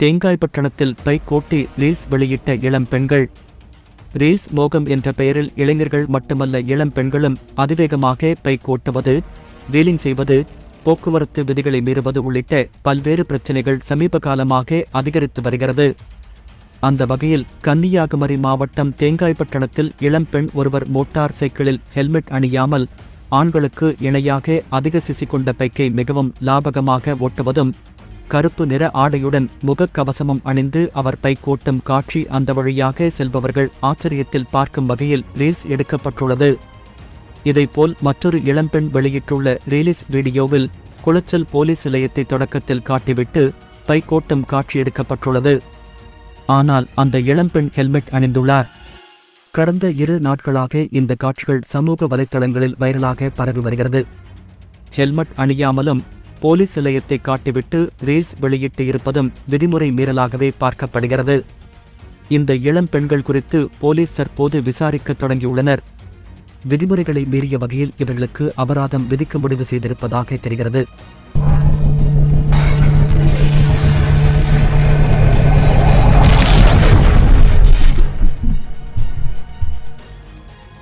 தேங்காய்பட்டணத்தில் bike ஓட்டி reels வெளியிட்ட இளம் பெண்கள். ரீல்ஸ் மோகம் என்ற பெயரில் இளைஞர்கள் மட்டுமல்ல இளம் பெண்களும் அதிவேகமாக பைக் ஓட்டுவது வீலிங் செய்வது போக்குவரத்து விதிகளை மீறுவது உள்ளிட்ட பல்வேறு பிரச்சினைகள் சமீப காலமாக அதிகரித்து வருகிறது. அந்த வகையில் கன்னியாகுமரி மாவட்டம் தேங்காய்பட்டணத்தில் இளம்பெண் ஒருவர் மோட்டார் சைக்கிளில் ஹெல்மெட் அணியாமல் ஆண்களுக்கு இணையாக அதிக சிசி கொண்ட பைக்கை மிகவும் லாபகமாக ஓட்டுவதும் கருப்பு நிற ஆடையுடன் முகக்கவசமும் அணிந்து அவர் பைக்கோட்டும் காட்சி அந்த வழியாக செல்பவர்கள் ஆச்சரியத்தில் பார்க்கும் வகையில் ரீல்ஸ் எடுக்கப்பட்டுள்ளது. இதைப்போல் மற்றொரு இளம்பெண் வெளியிட்டுள்ள ரீலிஸ் வீடியோவில் குளச்சல் போலீஸ் நிலையத்தை தொடக்கத்தில் காட்டிவிட்டு பைக் காட்சி எடுக்கப்பட்டுள்ளது. ஆனால் அந்த இளம்பெண் ஹெல்மெட் அணிந்துள்ளார். கடந்த இரு நாட்களாக இந்த காட்சிகள் சமூக வலைத்தளங்களில் வைரலாக பரவி வருகிறது. ஹெல்மெட் அணியாமலும் போலீஸ் நிலையத்தை காட்டிவிட்டு ரீல்ஸ் வெளியிட்டு இருப்பதும் விதிமுறை மீறலாகவே பார்க்கப்படுகிறது. இந்த இளம் பெண்கள் குறித்து போலீஸ் தற்போது விசாரிக்கத் தொடங்கியுள்ளனர். விதிமுறைகளை மீறிய வகையில் இவர்களுக்கு அபராதம் விதிக்க முடிவு செய்திருப்பதாக தெரிகிறது.